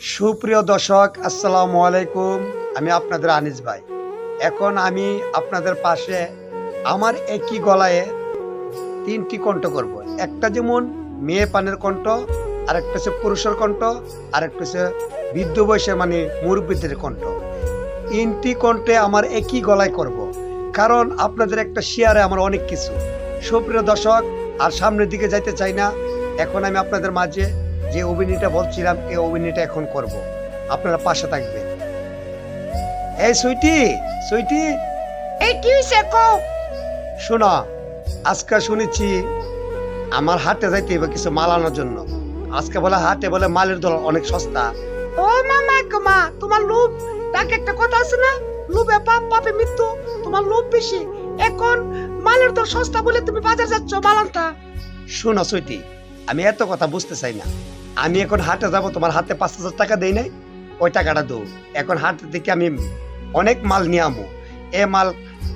সুপ্রিয় দর্শক, আসসালামু আলাইকুম। আমি আপনাদের আনিস ভাই। এখন আমি আপনাদের পাশে আমার একই গলায় তিনটি কণ্ঠ করব। একটা যেমন মেয়ে পানের কণ্ঠ আর একটা হচ্ছে পুরুষের কণ্ঠ আর একটা হচ্ছে বৃদ্ধ বয়সের মানে মুরব্বীদের কণ্ঠ। তিনটি কণ্ঠে আমার একই গলায় করব। কারণ আপনাদের একটা শেয়ারে আমার অনেক কিছু। সুপ্রিয় দর্শক, আর সামনের দিকে যাইতে চাই না। এখন আমি আপনাদের মাঝে যে অভিনয়টা বলছিলাম এই অভিনয়টা এখন করব। আপনারা পাশে থাকবেন। এই সুইটি সুইটি এই কি হইছে কও? শোনো আজকে শুনেছি আমার হাটে যাইতে হবে কিছু মাল আনার জন্য। আজকে বলে হাটে বলে মালের দর অনেক সস্তা। ও মামা মা তোমার লোভ? তাকে একটা কথা আছে না? লোভে পাপ পাপে মৃত্যু তোমার লোভ বেশি। এখন মালের দর সস্তা বলে তুমি বাজার যাচ্ছ মালান্তা শোনো সুইটি আমি এত কথা বুঝতে চাই না। আমি এখন হাটে যাব তোমার হাতে পাঁচ হাজার টাকা দেই নাই। ওই টাকাটা দৌ এখন হাটে থেকে আমি অনেক মাল নিয়ে আমো। এ মাল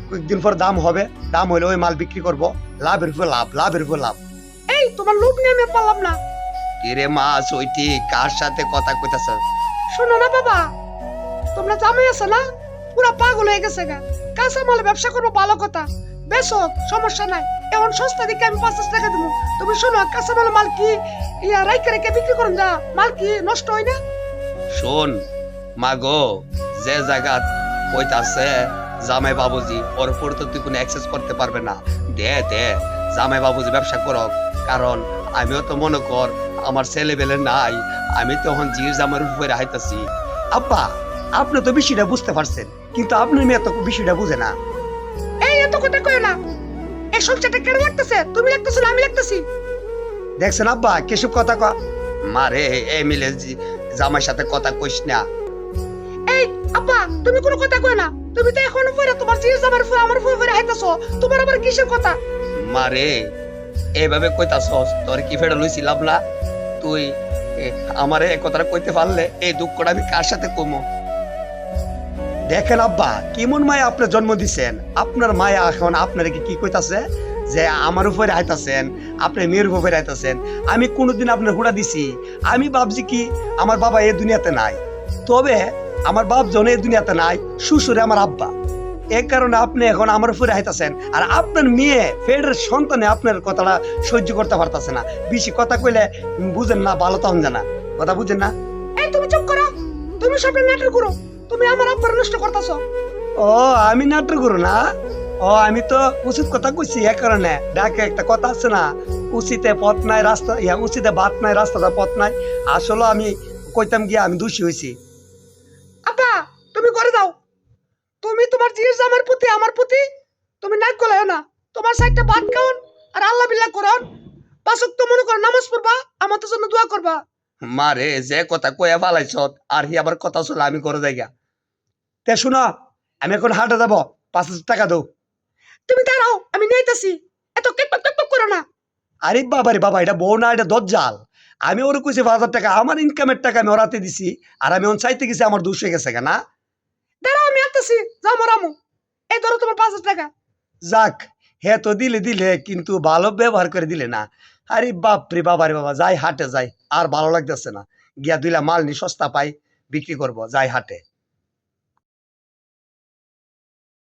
কয়েকদিন পর দাম হবে। দাম হলে ওই মাল বিক্রি করব। লাভের উপর লাভ লাভের উপর লাভ। এই তোমার লোভ নিয়ে আমি পারলাম না। কিরে মা সুইটি কার সাথে কথা কইতাছ? শোনো না বাবা তোমরা জামাই আছে না? পুরা পাগল হয়ে গেছে গা। কাঁচা মাল ব্যবসা করব ভালো কথা। বেশ সমস্যা নাই। এখন সস্তা দিকে আমি টাকা দেবো। তুমি শোনো, কাঁচা মাল মাল কি? ইয়া রাইকে রেখে বিক্রি করুন যা, মাল কি নষ্ট হয় না? শোন যে জায়গা কইতাছে জামাই বাবুজি, ওর উপর তো তুই কোনো অ্যাক্সেস করতে পারবে না। দে দে, জামাই বাবুজি ব্যবসা করক, কারণ আমিও তো মনে কর, আমার ছেলে বেলে নাই, আমি তখন জির জামার উপরে হাইতাছি আব্বা, আপনি তো বিষয়টা বুঝতে পারছেন, কিন্তু আপনার মেয়ে তো বিষয়টা বুঝে না। এত কথা কয় না। এই সংসারটা কেন লাগতেছে? তুমি লাগতেছো না আমি লাগতেছি। দেখছেন আব্বা কেসব কথা কয় মারে মিলে সাথে কথা কইস না। এই আপা তুমি কোনো কথা কয় না। তুমি তো এখন পরে তোমার জিনিস আমার ফুল আমার ফুল পরে হাইতাছো তোমার আবার কিসের কথা? মারে এভাবে কইতাছস তোর কি ফেড়া লইছিলাম না? তুই আমারে এ কথাটা কইতে পারলে এই দুঃখটা আমি কার সাথে কমো? দেখেন আব্বা, কেমন মায়া আপনি জন্ম দিছেন? আপনার মায়া এখন আপনার কি কইতাছে? যে আমার উপরে আইতাছেন আপনি মেয়ের উপরে আইতাছেন। আমি কোনোদিন আপনার হুড়া দিছি। আমি ভাবছি কি, আমার বাবা এই দুনিয়াতে নাই। তবে আমার বাপ জন এই দুনিয়াতে নাই, শ্বশুরে আমার আব্বা। এই কারণে আপনি এখন আমার উপরে আইতাছেন। আর আপনার মেয়ে ফেডের সন্তানে আপনার কথাটা সহ্য করতে পারতাছে না। বেশি কথা কইলে বুঝেন না, ভালো তখন জানা কথা বুঝেন না? এই তুমি চুপ করো। তুমি সব নাটক করো। তুমি আমার আব্বার নষ্ট করতেছো। ও আমি নাটক করো না। ও আমি তো উচিত কথা কইছি এ কারণে। ডাকে একটা কথা আছে না উচিতে পথ নাই রাস্তা ইয়া উচিতে বাত নাই রাস্তাটা পথ নাই। আসলে আমি কইতাম গিয়া আমি দোষী হয়েছি আপা তুমি করে দাও তুমি তোমার জিনিস আমার প্রতি আমার প্রতি। তুমি নাক গলায় না। তোমার সাইডটা ভাত খাওন আর আল্লাহ বিল্লাহ করন পাঁচক তো মনে করো নামাজ পড়বা আমাদের জন্য দোয়া করবা। মারে যে কথা কয়া ফালাইছ আর হি আবার কথা শুনে আমি করে যাইগা। তে শুনো আমি এখন হাটে যাব পাঁচ হাজার টাকা দৌ তুমি দাঁড়াও আমি নিয়েতেছি এত কেক কেক করো না। আরে বাবা রে বাবা এটা বউ না এটা দজ্জাল। আমি ওর কইছি পাঁচ হাজার টাকা আমার ইনকামের টাকা আমি ওরাতে দিছি আর আমি ওন চাইতে গেছি আমার দুশো গেছে গা না? দাঁড়াও আমি আসতেছি যাও মরামু এই ধরো তোমার পাঁচ হাজার টাকা। যাক হে তো দিলে দিলে কিন্তু ভালো ব্যবহার করে দিলে না। আরে বাপ রে বাবা রে বাবা যাই হাটে যাই আর ভালো লাগতেছে না। গিয়া দুইলা মাল নি সস্তা পাই বিক্রি করব যাই হাটে।